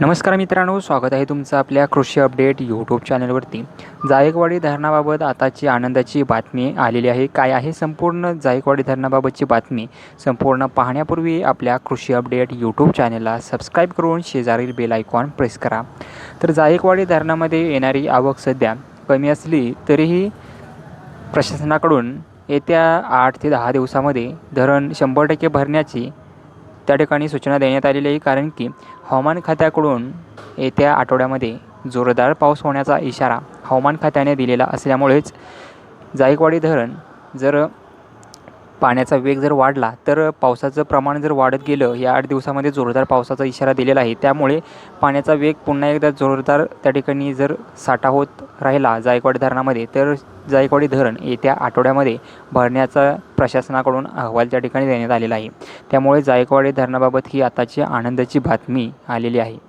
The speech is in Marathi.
नमस्कार मित्रांनो स्वागत आहे तुमचं आपल्या कृषी अपडेट यूट्यूब चॅनलवरती जायकवाडी धरणाबाबत आताची आनंदाची बातमी आलेली आहे. काय आहे संपूर्ण जायकवाडी धरणाबाबतची बातमी? संपूर्ण पाहण्यापूर्वी आपल्या कृषी अपडेट यूट्यूब चॅनलला सबस्क्राईब करून शेजारील बेल आयकॉन प्रेस करा. तर जायकवाडी धरणामध्ये येणारी आवक सध्या कमी असली तरीही प्रशासनाकडून येत्या आठ ते दहा दिवसामध्ये धरण शंभर टक्के भरण्याची त्या ठिकाणी सूचना देण्यात आलेली आहे कारण की हवामान खात्याकडून येत्या आठवड्यामध्ये जोरदार पाऊस होण्याचा इशारा हवामान खात्याने दिलेला असल्यामुळेच जायकवाडी धरण जर पाण्याचा वेग जर वाढला तर पावसाचं प्रमाण जर वाढत गेलं या आठ दिवसामध्ये जोरदार पावसाचा इशारा दिलेला आहे. त्यामुळे पाण्याचा वेग पुन्हा एकदा जोरदार त्या ठिकाणी जर साठा होत राहिला जायकवाडी धरणामध्ये तर जायकवाडी धरण येत्या आठवड्यामध्ये भरण्याचा प्रशासनाकडून अहवाल त्या ठिकाणी देण्यात आलेला आहे. त्यामुळे जायकवाडी धरणाबाबत ही आताची आनंदाची बातमी आलेली आहे.